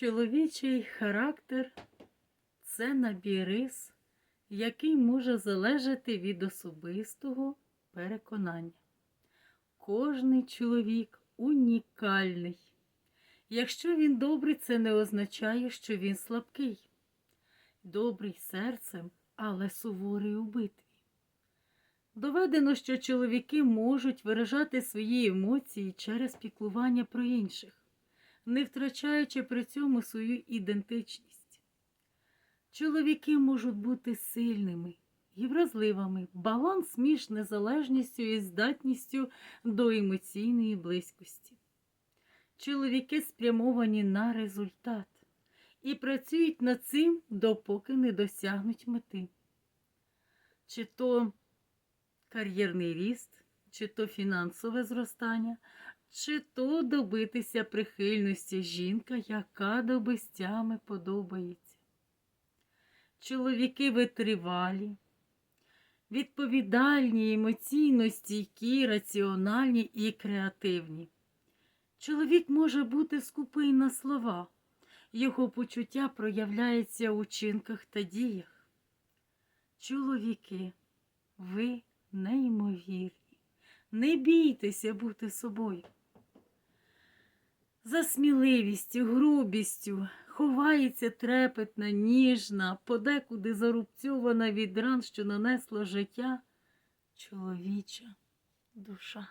Чоловічий характер це набір рис, який може залежати від особистого переконання. Кожний чоловік унікальний. Якщо він добрий, це не означає, що він слабкий. Добрий серцем, але суворий у битві. Доведено, що чоловіки можуть виражати свої емоції через піклування про інших, не втрачаючи при цьому свою ідентичність. Чоловіки можуть бути сильними і вразливими, баланс між незалежністю і здатністю до емоційної близькості. Чоловіки спрямовані на результат і працюють над цим, допоки не досягнуть мети. Чи то кар'єрний ріст, чи то фінансове зростання, чи то добитися прихильності жінка, яка до безтями подобається. Чоловіки витривалі, відповідальні, емоційно стійкі, раціональні і креативні. Чоловік може бути скупий на слова, його почуття проявляється у чинках та діях. Чоловіки, ви неймовірні. Не бійтеся бути собою. За сміливістю, грубістю ховається трепетна, ніжна, подекуди зарубцьована від ран, що нанесло життя, чоловіча душа.